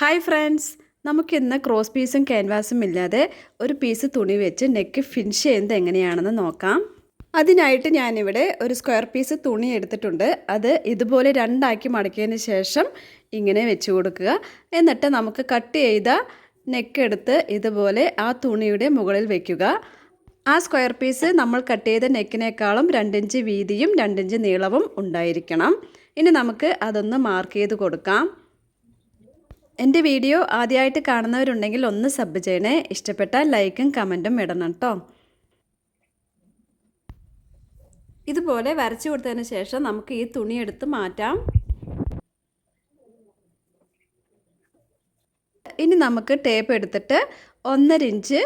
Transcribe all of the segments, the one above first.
Hi friends നമുക്കിന്ന് cross പീസും ക്യാൻവാസും ഇല്ലാതെ ഒരു പീസ് തുണി വെച്ച് നെക്ക് ഫിനിഷ് ചെയ്യുന്നത് എങ്ങനെയാണെന്ന് നോക്കാം. അതിനായിട്ട് ഞാനിവിടെ ഒരു സ്ക്വയർ പീസ് തുണി എടുത്തിട്ടുണ്ട്. അത് ഇതുപോലെ രണ്ടാക്കി മടക്കിയതിന് ശേഷം ഇങ്ങനെ വെച്ച് കൊടുക്കുക. എന്നിട്ട് നമുക്ക് കട്ട് ചെയ്ത നെക്ക് എടുത്ത് ഇതുപോലെ ആ തുണിയുടെ മുകളിൽ വയ്ക്കുക ആ സ്ക്വയർ പീസ് നമ്മൾ കട്ട് ചെയ്ത നെക്കിനേക്കാളും രണ്ടിഞ്ച് വീതിയും രണ്ടിഞ്ച് നീളവും ഉണ്ടായിരിക്കണം. ഇനി നമുക്ക് അതൊന്ന് മാർക്ക് ചെയ്ത് കൊടുക്കാം. എന്റെ വീഡിയോ ആദ്യമായിട്ട് കാണുന്നവരുണ്ടെങ്കിൽ ഒന്ന് സബ് ചെയ്യണേ. ഇഷ്ടപ്പെട്ടാൽ ലൈക്കും കമന്റും ഇടണം കേട്ടോ ഇതുപോലെ വരച്ചു കൊടുത്തതിന് ശേഷം നമുക്ക് ഈ തുണി എടുത്ത് മാറ്റാം. ഇനി നമുക്ക് ടേപ്പ് എടുത്തിട്ട് ഒന്നര ഇഞ്ച്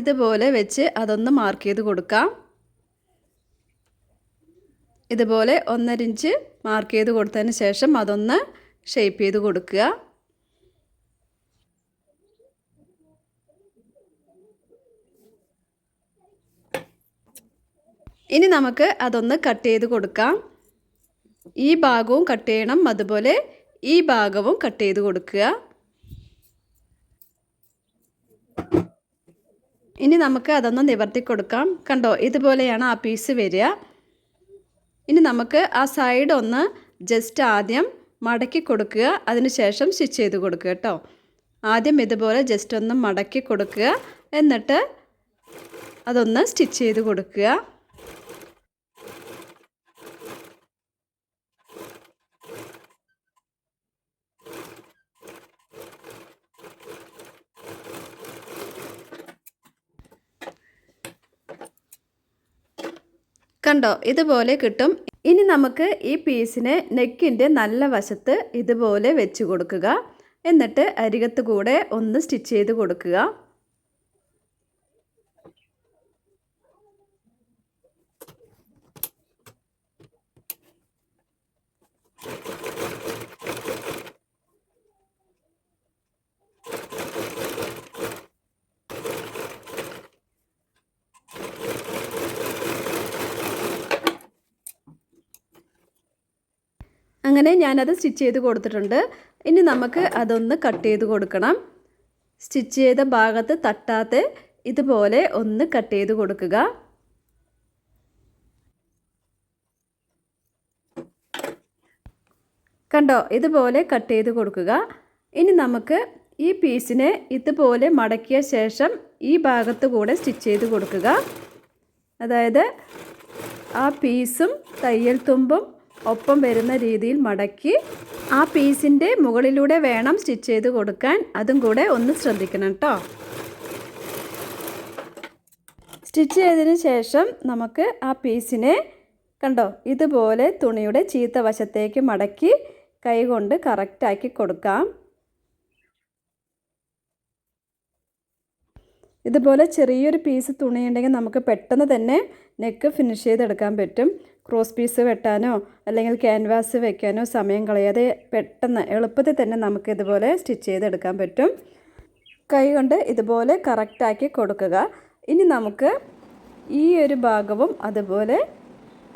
ഇതുപോലെ വെച്ച് അതൊന്ന് മാർക്ക് ചെയ്ത് കൊടുക്കാം. ഇതുപോലെ ഒന്നര ഇഞ്ച് മാർക്ക് ചെയ്ത് കൊടുത്തതിന് ശേഷം അതൊന്ന് ഷേപ്പ് ചെയ്ത് കൊടുക്കുക. ഇനി നമുക്ക് അതൊന്ന് കട്ട് ചെയ്ത് കൊടുക്കാം. ഈ ഭാഗവും കട്ട് ചെയ്യണം. അതുപോലെ ഈ ഭാഗവും കട്ട് ചെയ്ത് കൊടുക്കുക. ഇനി നമുക്ക് അതൊന്ന് നിവർത്തി കൊടുക്കാം. കണ്ടോ ഇതുപോലെയാണ് ആ പീസ് വരിക. ഇനി നമുക്ക് ആ സൈഡ് ഒന്ന് ജസ്റ്റ് ആദ്യം മടക്കി കൊടുക്കുക. അതിനുശേഷം സ്റ്റിച്ച് ചെയ്ത് കൊടുക്കുക കേട്ടോ. ആദ്യം ഇതുപോലെ ജസ്റ്റ് ഒന്ന് മടക്കി കൊടുക്കുക. എന്നിട്ട് അതൊന്ന് സ്റ്റിച്ച് ചെയ്ത് കൊടുക്കുക. കണ്ടോ? ഇതുപോലെ കിട്ടും. ഇനി നമുക്ക് ഈ പീസിനെ നെക്കിന്റെ നല്ല വശത്ത് ഇതുപോലെ വെച്ച് കൊടുക്കുക. എന്നിട്ട് അരികത്ത് കൂടെ ഒന്ന് സ്റ്റിച്ച് ചെയ്ത് കൊടുക്കുക. അങ്ങനെ ഞാനത് സ്റ്റിച്ച് ചെയ്ത് കൊടുത്തിട്ടുണ്ട്. ഇനി നമുക്ക് അതൊന്ന് കട്ട് ചെയ്ത് കൊടുക്കണം. സ്റ്റിച്ച് ചെയ്ത ഭാഗത്ത് തട്ടാതെ ഇതുപോലെ ഒന്ന് കട്ട് ചെയ്ത് കൊടുക്കുക. കണ്ടോ? ഇതുപോലെ കട്ട് ചെയ്ത് കൊടുക്കുക. ഇനി നമുക്ക് ഈ പീസിനെ ഇതുപോലെ മടക്കിയ ശേഷം ഈ ഭാഗത്ത് കൂടെ സ്റ്റിച്ച് ചെയ്ത് കൊടുക്കുക. അതായത് ആ പീസും തയ്യൽ തുമ്പും ഒപ്പം വരുന്ന രീതിയിൽ മടക്കി ആ പീസിന്റെ മുകളിലൂടെ വേണം സ്റ്റിച്ച് ചെയ്ത് കൊടുക്കാൻ. അതും കൂടെ ഒന്ന് ശ്രദ്ധിക്കണം കേട്ടോ സ്റ്റിച്ച് ചെയ്തതിന് ശേഷം നമുക്ക് ആ പീസിനെ കണ്ടോ ഇതുപോലെ തുണിയുടെ ചീത്ത വശത്തേക്ക് മടക്കി കൈകൊണ്ട് കറക്റ്റാക്കി കൊടുക്കാം. ഇതുപോലെ ചെറിയൊരു പീസ് തുണിയുണ്ടെങ്കിൽ നമുക്ക് പെട്ടെന്ന് തന്നെ നെക്ക് ഫിനിഷ് ചെയ്തെടുക്കാൻ പറ്റും. ക്രോസ് പീസ് വെട്ടാനോ അല്ലെങ്കിൽ ക്യാൻവാസ് വെക്കാനോ സമയം കളയാതെ പെട്ടെന്ന് എളുപ്പത്തിൽ തന്നെ നമുക്ക് ഇതുപോലെ സ്റ്റിച്ച് ചെയ്തെടുക്കാൻ പറ്റും. കൈ കൊണ്ട് ഇതുപോലെ കറക്റ്റാക്കി കൊടുക്കുക. ഇനി നമുക്ക് ഈ ഒരു ഭാഗവും അതുപോലെ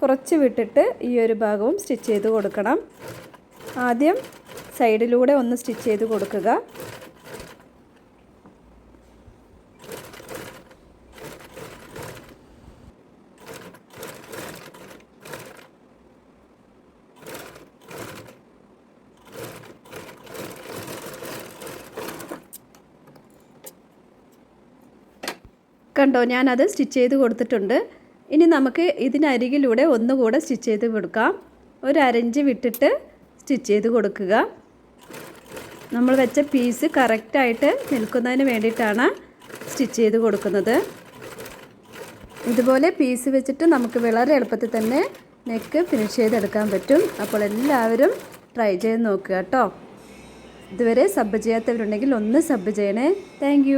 കുറച്ച് വിട്ടിട്ട് ഈ ഒരു ഭാഗവും സ്റ്റിച്ച് ചെയ്ത് കൊടുക്കണം. ആദ്യം സൈഡിലൂടെ ഒന്ന് സ്റ്റിച്ച് ചെയ്ത് കൊടുക്കുക. കണ്ടോ ഞാനത് സ്റ്റിച്ച് ചെയ്ത് കൊടുത്തിട്ടുണ്ട്. ഇനി നമുക്ക് ഇതിനരികിലൂടെ ഒന്നുകൂടെ സ്റ്റിച്ച് ചെയ്ത് കൊടുക്കാം. ഒരു അരഞ്ച് വിട്ടിട്ട് സ്റ്റിച്ച് ചെയ്ത് കൊടുക്കുക. നമ്മൾ വെച്ച പീസ് കറക്റ്റായിട്ട് നിൽക്കുന്നതിന് വേണ്ടിയിട്ടാണ് സ്റ്റിച്ച് ചെയ്ത് കൊടുക്കുന്നത്. ഇതുപോലെ പീസ് വെച്ചിട്ട് നമുക്ക് വളരെ എളുപ്പത്തിൽ തന്നെ നെക്ക് ഫിനിഷ് ചെയ്തെടുക്കാൻ പറ്റും. അപ്പോൾ എല്ലാവരും ട്രൈ ചെയ്ത് നോക്കുക കേട്ടോ. ഇതുവരെ സബ് ചെയ്യാത്തവരുണ്ടെങ്കിൽ ഒന്ന് സബ് ചെയ്യണേ. താങ്ക്